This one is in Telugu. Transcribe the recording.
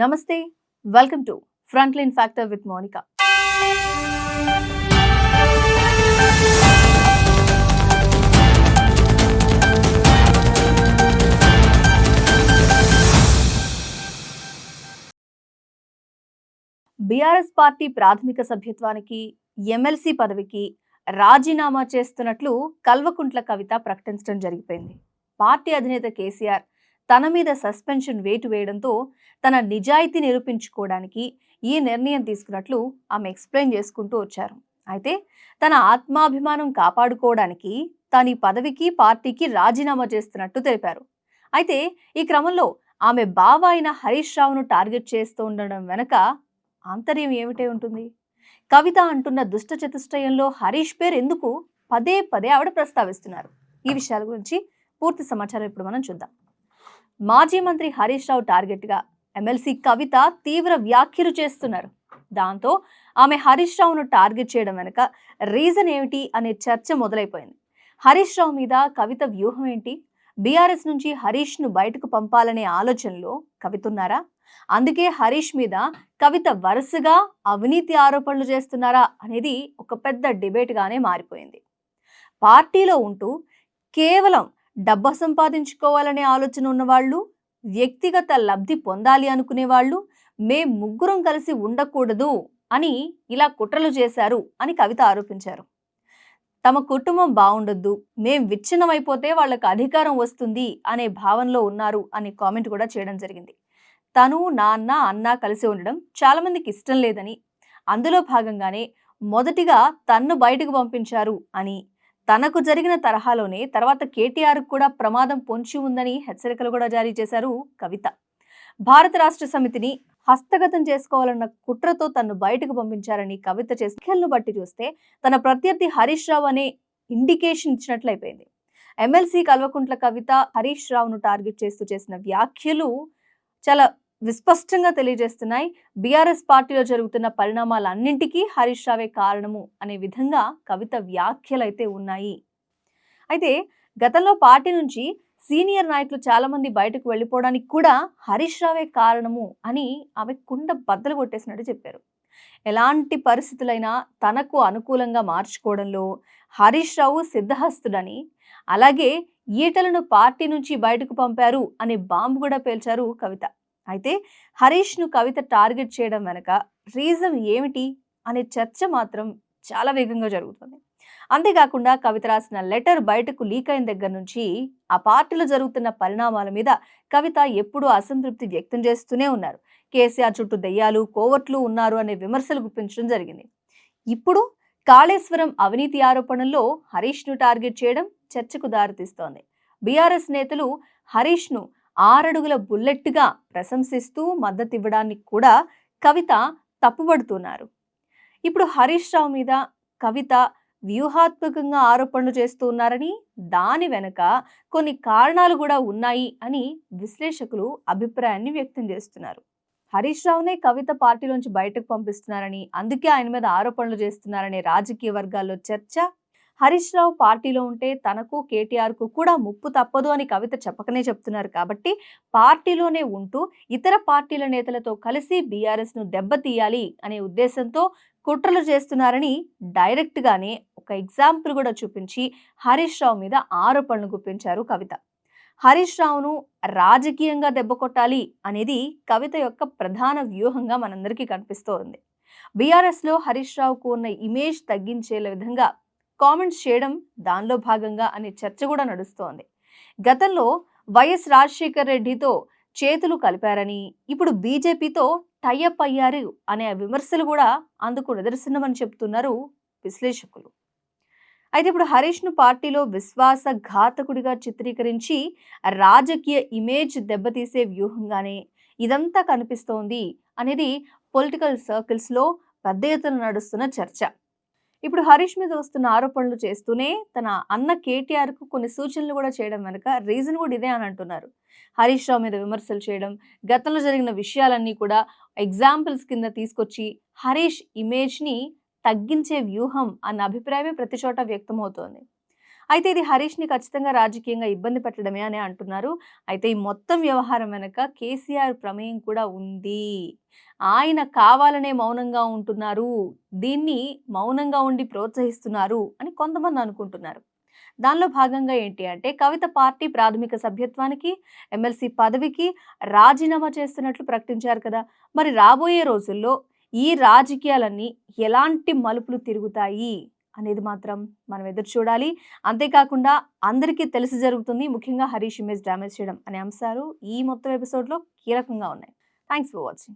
నమస్తే welcome to front line factor with Monika. BRS party ప్రాథమిక సభ్యత్వానికి ఎమ్మెల్సీ పదవికి రాజీనామా చేస్తున్నట్లు కల్వకుంట్ల కవిత ప్రకటించడం జరిగిపోయింది. పార్టీ అధినేత కేసీఆర్ తన మీద సస్పెన్షన్ వేటు వేయడంతో తన నిజాయితీ నిరూపించుకోవడానికి ఈ నిర్ణయం తీసుకున్నట్లు ఆమె ఎక్స్ప్లెయిన్ చేసుకుంటూ వచ్చారు. అయితే తన ఆత్మాభిమానం కాపాడుకోవడానికి తాను ఈ పదవికి పార్టీకి రాజీనామా చేస్తున్నట్టు తెలిపారు. అయితే ఈ క్రమంలో ఆమె బావ అయిన హరీష్ రావును టార్గెట్ చేస్తూ ఉండడం వెనక ఆంతర్యం ఏమిటే ఉంటుంది? కవిత అంటున్న దుష్ట చతుష్టయంలో హరీష్ పేరు ఎందుకు పదే పదే ఆవిడ ప్రస్తావిస్తున్నారు. ఈ విషయాల గురించి పూర్తి సమాచారం ఇప్పుడు మనం చూద్దాం. మాజీ మంత్రి హరీష్ రావు టార్గెట్గా ఎమ్మెల్సీ కవిత తీవ్ర వ్యాఖ్యలు చేస్తున్నారు. దాంతో ఆమె హరీష్ రావును టార్గెట్ చేయడం వెనుక రీజన్ ఏమిటి అనే చర్చ మొదలైపోయింది. హరీష్ రావు మీద కవిత వ్యూహం ఏంటి? బీఆర్ఎస్ నుంచి హరీష్ను బయటకు పంపాలనే ఆలోచనలో కవితున్నారా? అందుకే హరీష్ మీద కవిత వరుసగా అవినీతి ఆరోపణలు చేస్తున్నారా అనేది ఒక పెద్ద డిబేట్గానే మారిపోయింది. పార్టీలో ఉంటూ కేవలం డబ్బు సంపాదించుకోవాలనే ఆలోచన ఉన్నవాళ్ళు వ్యక్తిగత లబ్ధి పొందాలి అనుకునే వాళ్ళు మేం ముగ్గురం కలిసి ఉండకూడదు అని ఇలా కుట్రలు చేశారు అని కవిత ఆరోపించారు. తమ కుటుంబం బాగుండొద్దు మేం విచ్ఛిన్నమైపోతే వాళ్ళకు అధికారం వస్తుంది అనే భావనలో ఉన్నారు అనే కామెంట్ కూడా చేయడం జరిగింది. తను నాన్న అన్న కలిసి ఉండడం చాలామందికి ఇష్టం లేదని అందులో భాగంగానే మొదటిగా తన్ను బయటకు పంపించారు అని తనకు జరిగిన తరహాలోనే తర్వాత కేటీఆర్ కూడా ప్రమాదం పొంచి ఉందని హెచ్చరికలు కూడా జారీ చేశారు కవిత. భారత రాష్ట్ర సమితిని హస్తగతం చేసుకోవాలన్న కుట్రతో తన్ను బయటకు పంపించారని కవిత చేసిన బట్టి చూస్తే తన ప్రత్యర్థి హరీష్ రావు అనే ఇండికేషన్ ఇచ్చినట్లయిపోయింది. ఎమ్మెల్సీ కల్వకుంట్ల కవిత హరీష్ రావును టార్గెట్ చేస్తూ చేసిన వ్యాఖ్యలు చాలా విస్పష్టంగా తెలియజేస్తున్నాయి. బీఆర్ఎస్ పార్టీలో జరుగుతున్న పరిణామాలన్నింటికీ హరీష్ రావే కారణము అనే విధంగా కవిత వ్యాఖ్యలైతే ఉన్నాయి. అయితే గతంలో పార్టీ నుంచి సీనియర్ నాయకులు చాలామంది బయటకు వెళ్ళిపోవడానికి కూడా హరీష్ రావే కారణము అని ఆమె కుండ బద్దలు కొట్టేసినట్టు చెప్పారు. ఎలాంటి పరిస్థితులైనా తనకు అనుకూలంగా మార్చుకోవడంలో హరీష్ రావు సిద్ధహస్తుడని అలాగే ఈటలను పార్టీ నుంచి బయటకు పంపారు అనే బాంబు కూడా పేల్చారు కవిత. అయితే హరీష్ను కవిత టార్గెట్ చేయడం వెనక రీజన్ ఏమిటి అనే చర్చ మాత్రం చాలా వేగంగా జరుగుతుంది. అంతేకాకుండా కవిత రాసిన లెటర్ బయటకు లీక్ అయిన దగ్గర నుంచి ఆ పార్టీలో జరుగుతున్న పరిణామాల మీద కవిత ఎప్పుడూ అసంతృప్తి వ్యక్తం చేస్తూనే ఉన్నారు. కేసీఆర్ చుట్టూ దెయ్యాలు కోవట్లు ఉన్నారు అనే విమర్శలు గుప్పించడం జరిగింది. ఇప్పుడు కాళేశ్వరం అవినీతి ఆరోపణల్లో హరీష్ను టార్గెట్ చేయడం చర్చకు దారితీస్తోంది. బీఆర్ఎస్ నేతలు హరీష్ను ఆరడుగుల బుల్లెట్గా ప్రశంసిస్తూ మద్దతు ఇవ్వడానికి కూడా కవిత తప్పుపడుతున్నారు ఇప్పుడు హరీష్ రావు మీద కవిత వ్యూహాత్మకంగా ఆరోపణలు చేస్తూ ఉన్నారని దాని వెనక కొన్ని కారణాలు కూడా ఉన్నాయి అని విశ్లేషకులు అభిప్రాయాన్ని వ్యక్తం చేస్తున్నారు. హరీష్ రావునే కవిత పార్టీలోంచి బయటకు పంపిస్తున్నారని అందుకే ఆయన మీద ఆరోపణలు చేస్తున్నారనే రాజకీయ వర్గాల్లో చర్చ హరీష్ రావు పార్టీలో ఉంటే తనకు కేటీఆర్కు కూడా ముప్పు తప్పదు అని కవిత చెప్పకనే చెప్తున్నారు. కాబట్టి పార్టీలోనే ఉంటూ ఇతర పార్టీల నేతలతో కలిసి బీఆర్ఎస్ను దెబ్బతీయాలి అనే ఉద్దేశంతో కుట్రలు చేస్తున్నారని డైరెక్ట్గానే ఒక ఎగ్జాంపుల్ కూడా చూపించి హరీష్ రావు మీద ఆరోపణలు గుప్పించారు కవిత. హరీష్ రావును రాజకీయంగా దెబ్బ కొట్టాలి అనేది కవిత యొక్క ప్రధాన వ్యూహంగా మనందరికీ కనిపిస్తోంది. బీఆర్ఎస్లో హరీష్ రావుకు ఉన్న ఇమేజ్ తగ్గించే విధంగా కామెంట్స్ చేయడం దానిలో భాగంగా అనే చర్చ కూడా నడుస్తోంది. గతంలో వైఎస్ రాజశేఖర్ రెడ్డితో చేతులు కలిపారని ఇప్పుడు బీజేపీతో టైఅప్ అయ్యారు అనే విమర్శలు కూడా అందుకు నిదర్శనమని చెప్తున్నారు విశ్లేషకులు. అయితే ఇప్పుడు హరీష్ను పార్టీలో విశ్వాస ఘాతకుడిగా చిత్రీకరించి రాజకీయ ఇమేజ్ దెబ్బతీసే వ్యూహంగానే ఇదంతా కనిపిస్తోంది అనేది పొలిటికల్ సర్కిల్స్లో పెద్ద ఎత్తున నడుస్తున్న చర్చ. ఇప్పుడు హరీష్ మీద వస్తున్న ఆరోపణలు చేస్తూనే తన అన్న కేటీఆర్కు కొన్ని సూచనలు కూడా చేయడం వెనుక రీజన్ కూడా ఇదే అని అంటున్నారు. హరీష్ రావు మీద విమర్శలు చేయడం గతంలో జరిగిన విషయాలన్నీ కూడా ఎగ్జాంపుల్స్ కింద తీసుకొచ్చి హరీష్ ఇమేజ్ని తగ్గించే వ్యూహం అన్న అభిప్రాయమే ప్రతి చోట వ్యక్తమవుతోంది. అయితే ఇది హరీష్ని ఖచ్చితంగా రాజకీయంగా ఇబ్బంది పెట్టడమే అని అంటున్నారు. అయితే ఈ మొత్తం వ్యవహారం వెనక కేసీఆర్ ప్రమేయం కూడా ఉంది. ఆయన కావాలనే మౌనంగా ఉంటున్నారు. దీన్ని మౌనంగా ఉండి ప్రోత్సహిస్తున్నారు అని కొంతమంది అనుకుంటున్నారు. దానిలో భాగంగా ఏంటి అంటే కవిత పార్టీ ప్రాథమిక సభ్యత్వానికి ఎమ్మెల్సీ పదవికి రాజీనామా చేస్తున్నట్లు ప్రకటించారు కదా! మరి రాబోయే రోజుల్లో ఈ రాజకీయాలన్నీ ఎలాంటి మలుపులు తిరుగుతాయి? అనేది మాత్రం మనం ఎదురు చూడాలి. అంతేకాకుండా అందరికీ తెలిసి జరుగుతుంది ముఖ్యంగా హరీష్ ఇమేజ్ డ్యామేజ్ చేయడం అనే అంశాలు ఈ మొత్తం ఎపిసోడ్లో కీలకంగా ఉన్నాయి. Thanks for watching.